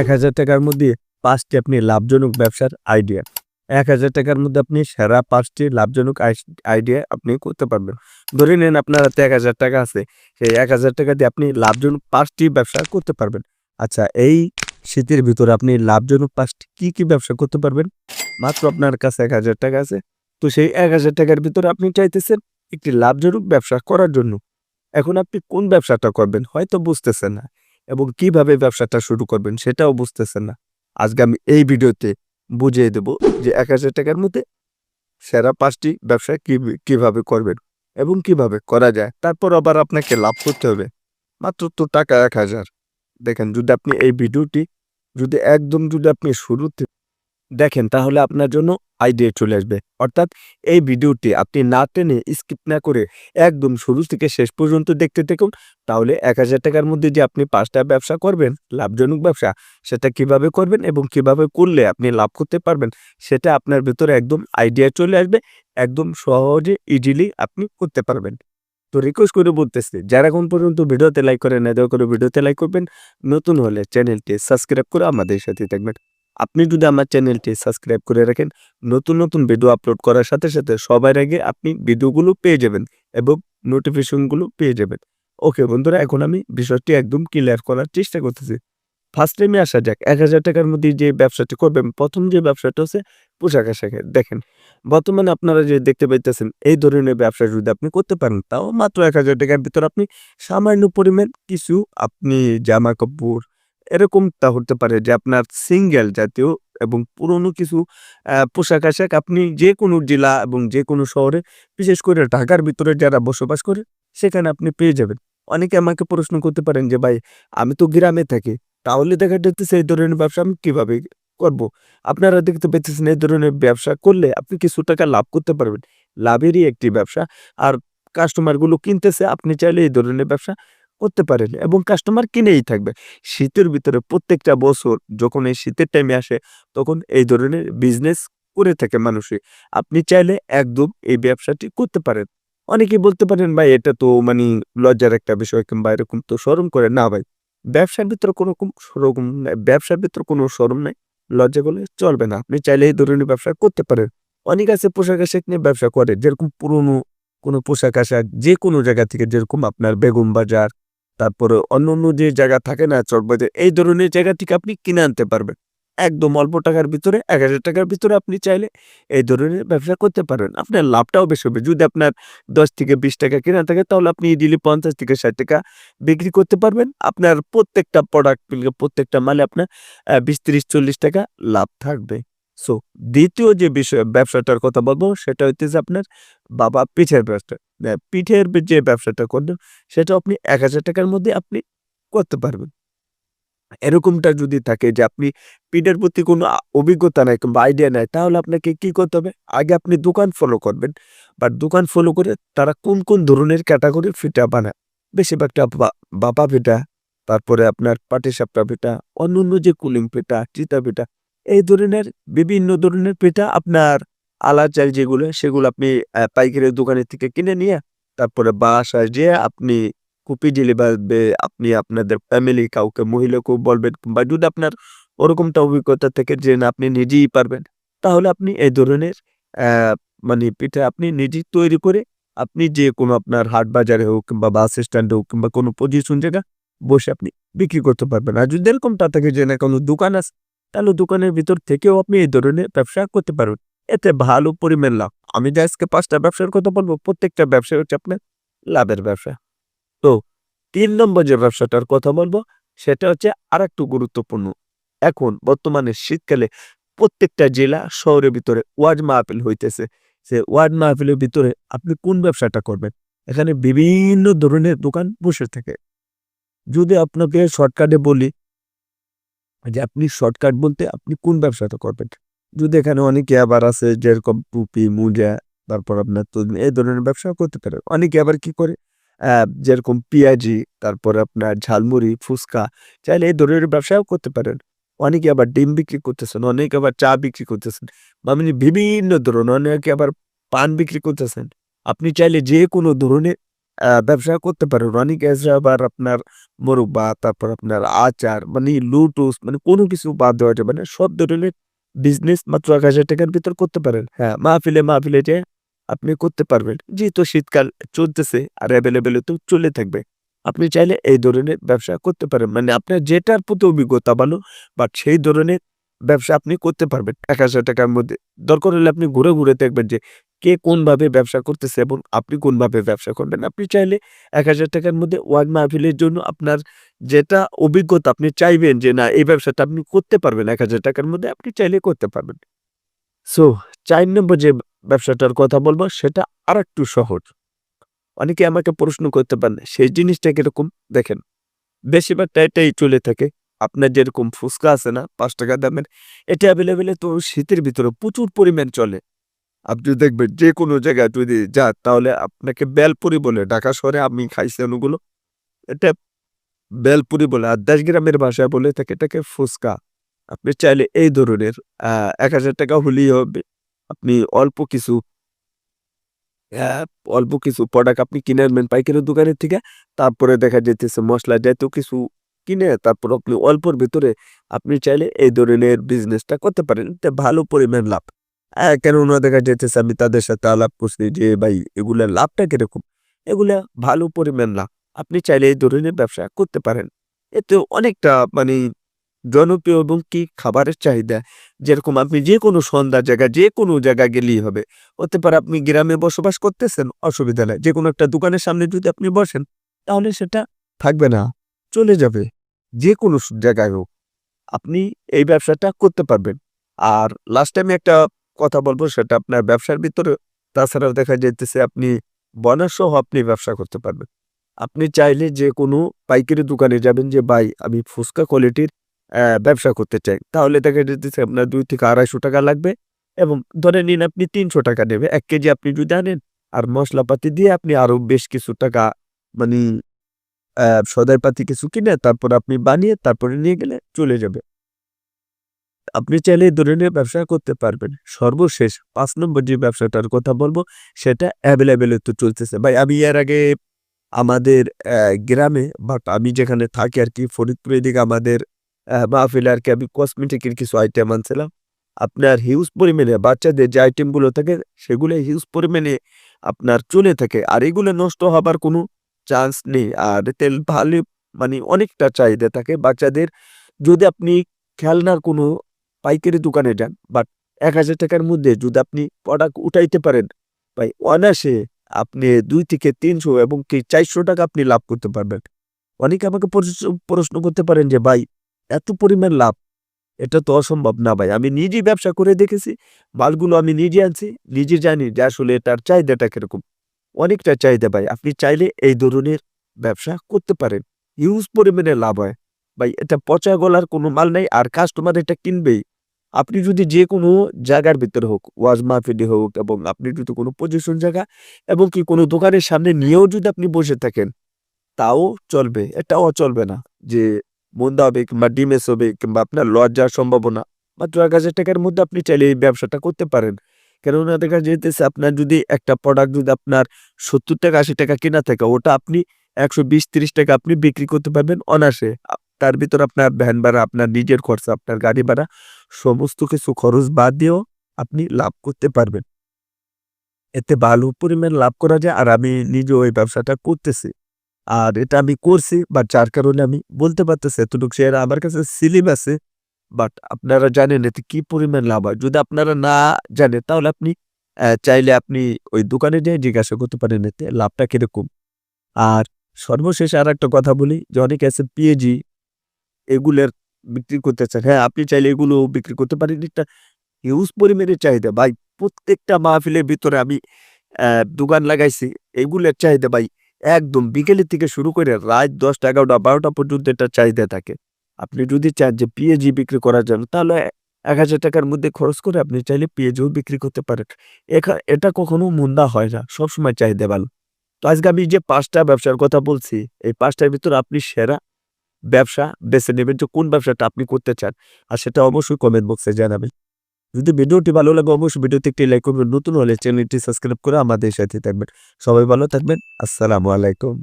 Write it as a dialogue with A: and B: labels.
A: এক হাজার টাকার মধ্যে পাঁচটি আপনি লাভজনক ব্যবসার আইডিয়া এক হাজার টাকার মধ্যে আপনি সেরা পাঁচটি লাভজনক আইডিয়া আপনি করতে পারবেন। ধরে নেন আপনার হাতে এক হাজার টাকা আছে, সেই এক হাজার টাকা দিয়ে আপনি লাভজনক পাঁচটি ব্যবসা করতে পারবেন। আচ্ছা এই শীতের ভিতরে আপনি লাভজনক পাঁচটি কি কি ব্যবসা করতে পারবেন? মাত্র আপনার কাছে এক হাজার টাকা আছে, তো সেই এক হাজার টাকার ভিতরে আপনি চাইতেছেন একটি লাভজনক ব্যবসা করার জন্য। এখন আপনি কোন ব্যবসাটা করবেন হয়তো বুঝতেছেন না। এবং কীভাবে ব্যবসাটা শুরু করবেন সেটাও বুঝতেছেন না। আজকে আমি এই ভিডিওতে বুঝিয়ে দেব যে এক হাজার টাকার মধ্যে সেরা পাঁচটি ব্যবসা কীভাবে করবেন এবং কীভাবে করা যায়। তারপর আবার আপনাকে লাভ করতে হবে মাত্র তো টাকা এক হাজার। দেখেন যদি আপনি এই ভিডিওটি যদি একদম যদি আপনি শুরুতে দেখেন তাহলে আপনার জন্য আইডিয়া চলে আসবে। অর্থাৎ এই ভিডিওটি আপনি না টেনে স্কিপ না করে একদম শুরু থেকে শেষ পর্যন্ত দেখতে থাকুন। তাহলে এক হাজার টাকার মধ্যে যে আপনি পাঁচটা ব্যবসা করবেন, লাভজনক ব্যবসা, সেটা কীভাবে করবেন এবং কীভাবে করলে আপনি লাভ করতে পারবেন, সেটা আপনার ভেতরে একদম আইডিয়া চলে আসবে, একদম সহজে ইজিলি আপনি করতে পারবেন। তো রিকোয়েস্ট করে বলতেছি, যারা এখন পর্যন্ত ভিডিওতে লাইক করেন না করে ভিডিওতে লাইক করবেন। নতুন হলে চ্যানেলটি সাবস্ক্রাইব করে আমাদের সাথে থাকবেন। আপনি যদি আমার চ্যানেলটি সাবস্ক্রাইব করে রাখেন, নতুন নতুন ভিডিও আপলোড করার সাথে সাথে সবার আগে আপনি ভিডিওগুলো পেয়ে যাবেন এবং নোটিফিকেশনগুলো পেয়ে যাবেন। ওকে বন্ধুরা, এখন আমি বিষয়টি একদম ক্লিয়ার করার চেষ্টা করতেছি। ফার্স্ট টাইমে আসা যাক, এক হাজার টাকার মধ্যে যে ব্যবসাটি করবেন, প্রথম যে ব্যবসাটা হচ্ছে পোশাক আশাকের দেখেন, বর্তমানে আপনারা যে দেখতে পাইতেছেন, এই ধরনের ব্যবসা যদি আপনি করতে পারেন, তাও মাত্র এক হাজার টাকার ভিতর আপনি সামান্য পরিমাণ কিছু, আপনি জামা কাপড় এরকমটা হতে পারে যে আপনার সিঙ্গেল জাতীয় এবং পুরনো কিছু পোশাক আশাক আপনি যে কোনো জেলা এবং যে কোনো শহরে, বিশেষ করে ঢাকার ভিতরে যারা বসবাস করে, সেখানে আপনি পেয়ে যাবেন। অনেকে আমাকে প্রশ্ন করতে পারেন যে, ভাই, আমি তো গ্রামে থাকি, তাহলে দেখা যাচ্ছে এই ধরনের ব্যবসা আমি কীভাবে করব? আপনারা দেখতে পেতেছেন এই ধরনের ব্যবসা করলে আপনি কিছু টাকা লাভ করতে পারবেন। লাভেরই একটি ব্যবসা। আর কাস্টমারগুলো কিনতেছে, আপনি চাইলে এই ধরনের ব্যবসা করতে পারেন এবং কাস্টমার কিনেই থাকবে। শীতের ভিতরে প্রত্যেকটা বছর যখন এই শীতের টাইমে আসে, তখন এই ধরনের বিজনেস করে থাকে মানুষই আপনি চাইলে একদম এই ব্যবসাটি করতে পারেন। অনেকে বলতে পারেন, ভাই, এটা তো মানে লজ্জার একটা বিষয় কিংবা এরকম তো শরম করে। না ভাই, ব্যবসার ভিতরে কোনো রকম সরম নাই, ব্যবসার ভিতরে কোনো শরম নাই, লজ্জা করলে চলবে না। আপনি চাইলে এই ধরনের ব্যবসা করতে পারেন। অনেক আছে পোশাক আশাক নিয়ে ব্যবসা করে, যেরকম পুরনো কোনো পোশাক আশাক যে কোনো জায়গা থেকে যেরকম আপনার বেগম বাজার তারপরে অন্য অন্য যে জায়গা থাকে না চটবাজার, এই ধরনের জায়গা থেকে আপনি কিনে আনতে পারবেন। একদম অল্প টাকার ভিতরে, এক হাজার টাকার ভিতরে আপনি চাইলে এই ধরনের ব্যবসা করতে পারেন আপনার লাভটাও বেশি হবে। যদি আপনার দশ থেকে বিশ টাকা কেনা থাকে, তাহলে আপনি ইজিলি পঞ্চাশ থেকে ষাট টাকা বিক্রি করতে পারবেন। আপনার প্রত্যেকটা প্রোডাক্ট প্রত্যেকটা মালে আপনার বিশ তিরিশ চল্লিশ টাকা লাভ থাকবে। সো দ্বিতীয় যে বিষয়, ব্যবসাটার কথা বলব, সেটা হচ্ছে আপনার বাবা পিঠের ব্যবসা পিঠের যে ব্যবসাটা করবেন সেটা আপনি এক হাজার টাকার মধ্যে আপনি করতে পারবেন। এরকমটা যদি থাকে যে আপনি পিঠের প্রতি কোনো অভিজ্ঞতা নাই কিংবা আইডিয়া নাই, তাহলে আপনাকে কি করতে হবে? আগে আপনি দোকান ফলো করবেন। বাট দোকান ফলো করে তারা কোন কোন ধরনের ক্যাটাগরির পিঠা বানায়? বেশিরভাগটা বা- বাবা পিঠা, তারপরে আপনার পাটিসাপটা পিঠা অন্য যে কুলিং পিঠা, চিতা পিঠা, এই ধরনের বিভিন্ন ধরনের পিঠা আপনার আলা চাল যেগুলো, সেগুলো আপনি পাইকারি দোকানের থেকে কিনে নিয়ে তারপরে বাসায় যেয়ে আপনি কুপি ডেলিভার আপনি আপনাদের ফ্যামিলি কাউকে, মহিলাকেও বলবেন বা যদি আপনার ওরকমটা অভিজ্ঞতা থেকে যে না, আপনি নিজেই পারবেন, তাহলে আপনি এই ধরনের মানে পিঠা আপনি নিজেই তৈরি করে আপনি যে কোনো আপনার হাট বাজারে হোক কিংবা বাস স্ট্যান্ডে হোক কিংবা কোনো পজিশন জায়গা বসে আপনি বিক্রি করতে পারবেন। আর যদি এরকমটা থাকে যে না কোনো দোকান আছে, তাহলে দোকানের ভিতর থেকেও আপনি এই ধরনের ব্যবসা করতে পারবেন। এতে ভালো পরিমাণ লাভ। আমি যে আজকে পাঁচটা ব্যবসার কথা বলব, প্রত্যেকটা ব্যবসা হচ্ছে আপনার লাভের ব্যবসা। তো তিন নম্বর যে ব্যবসাটার কথা বলব, সেটা হচ্ছে আর একটু গুরুত্বপূর্ণ। এখন বর্তমানে শীতকালে প্রত্যেকটা জেলা শহরের ভিতরে ওয়ার্ড মাহফিল হইতেছে। সে ওয়ার্ড মাহফিলের ভিতরে আপনি কোন ব্যবসাটা করবেন? এখানে বিভিন্ন ধরনের দোকান বসে থাকে। যদি আপনাকে শর্টকাটে বলি যে আপনি শর্টকাট বলতে আপনি কোন ব্যবসাটা করবেন? যদি এখানে অনেকে আবার আছে, যেরকম টুপি, মোজা, তারপর আপনার তো এই ধরনের ব্যবসা করতে পারে। অনেকে আবার কি করে? যেরকম পেঁয়াজি, তারপর আপনার ঝালমুড়ি, ফুচকা, চাইলে এই ধরনের ব্যবসাও করতে পারেন। অনেকে আবার ডিম বিক্রি করতেছেন, অনেকে আবার চা বিক্রি করতেছেন মানে বিভিন্ন ধরনের, অনেকে আবার পান বিক্রি করতেছেন। আপনি চাইলে যে কোনো ধরনের ব্যবসা করতে পারেন। অনেক আবার আপনার মোরব্বা, তারপর আপনার আচার মানে লুটুস মানে কোনো কিছু বাদ দেওয়া যাবে না। সব ধরনের বিজনেস মাত্র এক হাজার টাকার ভিতর করতে পারেন। হ্যাঁ মাহফিলে মাহফিলে যে আপনি করতে পারবেন। যেহেতু শীতকাল চলতেছে আর অ্যাভেলেবেল তো চলে থাকবে। আপনি চাইলে এই ধরনের ব্যবসা করতে পারেন। মানে আপনার যেটার প্রতি অভিজ্ঞতা ভালো বাট সেই ধরনের ব্যবসা আপনি করতে পারবেন। এক হাজার টাকার মধ্যে দরকার হলে আপনি ঘুরে ঘুরে দেখবেন যে কে কোনভাবে ব্যবসা করতেছে এবং আপনি কোনভাবে ব্যবসা করবেন। আপনি চাইলে এক হাজার টাকার মধ্যে ওয়ান মাহফিলের জন্য আপনার যেটা অভিজ্ঞতা আপনি চাইবেন যে, না, এই ব্যবসাটা আপনি করতে পারবেন। এক হাজার টাকার মধ্যে আপনি চাইলে করতে পারবেন। সো, চার নম্বর যে ব্যবসাটার কথা বলব, সেটা আর একটু সহজ। অনেকে আমাকে প্রশ্ন করতে পারেন, সেই জিনিসটা কীরকম? দেখেন, বেশিরভাগ এটাই চলে থাকে। আপনার যেরকম ফুচকা আছে না, পাঁচ টাকা দামের, এটা অ্যাভেলেবেলে তো শীতের ভিতরে প্রচুর পরিমাণ চলে। আপনি দেখবেন যে কোনো জায়গায় যদি যান, তাহলে আপনাকে বেলপুরি বলে ঢাকা শহরে আমি খাইছি অনুগুলো এটা বেলপুরি বলে আর গ্রামের ভাষায় বলে থাকে এটাকে ফুচকা। আপনি চাইলে এই ধরনের এক হাজার টাকা হলেই হবে। আপনি অল্প কিছু অল্প কিছু প্রোডাক্ট আপনি কিনে আনবেন পাইকারি দোকানের থেকে। তারপরে দেখা যেতেছে মশলা জাতীয় কিছু কিনে, তারপর আপনি অল্পর ভিতরে আপনি চাইলে এই ধরনের বিজনেসটা করতে পারেন। এতে ভালো পরিমাণ লাভ। হ্যাঁ কেননা দেখা যেতেছে আমি তাদের সাথে আলাপ করছি যে, ভাই, এগুলা লাভটা কীরকম? এগুলা ভালো পরিমাণ লাভ। আপনি চাইলে এই ধরনের ব্যবসা করতে পারেন। এতে অনেকটা মানে জনপ্রিয় এবং কি খাবারের চাহিদা, যেরকম আপনি যে কোনো সন্ধ্যা জায়গা যে কোনো জায়গা গেলেই হবে। হতে পারে আপনি গ্রামে বসবাস করতেছেন, অসুবিধা নেই। যে কোনো একটা দোকানের সামনে যদি আপনি বসেন, তাহলে সেটা থাকবে না, চলে যাবে। যে কোনো জায়গায় হোক, আপনি এই ব্যবসাটা করতে পারবেন। আর লাস্ট টাইমে একটা কথা বলব সেটা আপনার ব্যবসার ভিতরে। তাছাড়াও দেখা যাইতেছে আপনি বনাস সহ আপনি ব্যবসা করতে পারবেন। আপনি চাইলে যে কোনো পাইকারি দোকানে যাবেন যে, ভাই, আমি ফুচকা কোয়ালিটির ব্যবসা করতে চাই। তাহলে দেখা যেতেছে আপনার দুই থেকে আড়াইশো টাকা লাগবে এবং ধরে নিন আপনি তিনশো টাকা নেবে। এক কেজি আপনি যদি আনেন আর মশলাপাতি দিয়ে আপনি আরও বেশ কিছু টাকা মানে সদাইপাতি কিছু কিনে তারপর আপনি বানিয়ে তারপরে নিয়ে গেলে চলে যাবে। আপনি চাইলে এই ধরনের ব্যবসা করতে পারবেন। সর্বশেষ পাঁচ নম্বর যে ব্যবসাটার কথা বলব, সেটা অ্যাভেলেবেল তো চলতেছে। ভাই, আমি এর আগে আমাদের গ্রামে বাট আমি যেখানে থাকি আর কি ফরিদপুর দিকে আমাদের মাহফিলে আর কি, আমি কসমেটিকের কিছু আইটেম আনছিলাম। আপনার হিউজ পরিমাণে বাচ্চাদের যে আইটেমগুলো থাকে, সেগুলো হিউজ পরিমাণে আপনার চলে থাকে। আর এগুলো নষ্ট হবার কোনো চান্স নেই। আর তেল ভালো মানে অনেকটা চাহিদা থাকে বাচ্চাদের। যদি আপনি খেলনার কোনো পাইকারি দোকানে যান বাট এক হাজার টাকার মধ্যে যদি আপনি প্রোডাক্ট উঠাইতে পারেন, ভাই, অনায়াসে আপনি দুই থেকে তিনশো এবং কি চারশো টাকা আপনি লাভ করতে পারবেন। অনেকে আমাকে প্রশ্ন- করতে পারেন যে, ভাই, এত পরিমাণ লাভ? এটা তো অসম্ভব না ভাই, আমি নিজেই ব্যবসা করে দেখেছি, মালগুলো আমি নিজে আনছি, নিজে জানি যে আসলে তার চাহিদাটা কীরকম। অনেকটা চাহিদা ভাই, আপনি চাইলে এই ধরনের ব্যবসা করতে পারেন। হিউজ পরিমাণে লাভ হয়। ভাই, এটা পচা গলার কোনো মাল নাই, আর কাস্টমার এটা কিনবেই। আপনি যদি যে কোনো জায়গার ভিতরে হোক, ওয়াজ মাহফিলে হোক এবং আপনি যদি কোনো পজিশন জায়গা এবং কি কোনো দোকানের সামনে নিয়েও যদি আপনি বসে থাকেন, তাও চলবে। এটাও চলবে না যে মন্দা হবে কিংবা ডিমেস হবে কিংবা আপনার যাওয়ার সম্ভাবনা। মাত্র এক হাজার টাকার মধ্যে আপনি চাইলে এই ব্যবসাটা করতে পারেন। কেননা দেখা যেতেছে আপনার যদি একটা প্রোডাক্ট যদি আপনার সত্তর টাকা, আশি টাকা কেনা থাকে, ওটা আপনি একশো বিশ, তিরিশ টাকা আপনি বিক্রি করতে পারবেন অনাসে তার ভিতর আপনার ভ্যান ভাড়া, আপনার নিজের খরচা, আপনার গাড়ি ভাড়া সমস্ত কিছু খরচ বাদ দিয়েও আপনি লাভ করতে পারবেন। এতে ভালো পরিমাণ লাভ করা যায় আর আমি নিজে ওই ব্যবসাটা করতেছি। আর এটা আমি করছি বা যার কারণে আমি বলতে পারতেছি এতটুকু শেয়ার আমার কাছে সিলিম আছে বাট আপনারা জানেন এতে কী পরিমাণ লাভ হয়। যদি আপনারা না জানেন, তাহলে আপনি চাইলে আপনি ওই দোকানে যেয়ে জিজ্ঞাসা করতে পারেন এতে লাভটা কীরকম। আর সর্বশেষ আর একটা কথা বলি, যে অনেকে আছে পিএজি এগুলোর বিক্রি করতে চান। হ্যাঁ আপনি চাইলে এগুলো বিক্রি করতে পারেন। এটা হিউজ পরিমাণে চাহিদা। ভাই, প্রত্যেকটা মাহফিলের ভিতরে আমি দোকান লাগাইছি। এগুলোর চাহিদা ভাই, একদম বিকেলের থেকে শুরু করে রাত দশটা, এগারোটা, বারোটা পর্যন্ত এটা চাহিদা থাকে। আপনি যদি চান যে পিএজি বিক্রি করার জন্য, তাহলে এক হাজার টাকার মধ্যে খরচ করে আপনি চাইলে পিএজিও বিক্রি করতে পারেন। এটা কখনো মন্দা হয় না, সবসময় চাহিদা ভালো। তো আজকে আমি যে পাঁচটা ব্যবসার কথা বলছি, এই পাঁচটার ভিতর আপনি সেরা ব্যবসা, বেছে নেবেন যে কোন ব্যবসাটা আপনি করতে চান। আর সেটা অবশ্যই কমেন্ট বক্সে জানাবেন। যদি ভিডিওটি ভালো লাগে, অবশ্যই ভিডিওতে একটি লাইক করবেন। নতুন হলে চ্যানেলটি সাবস্ক্রাইব করে আমাদের সাথে থাকবেন। সবাই ভালো থাকবেন। আসসালামু আলাইকুম।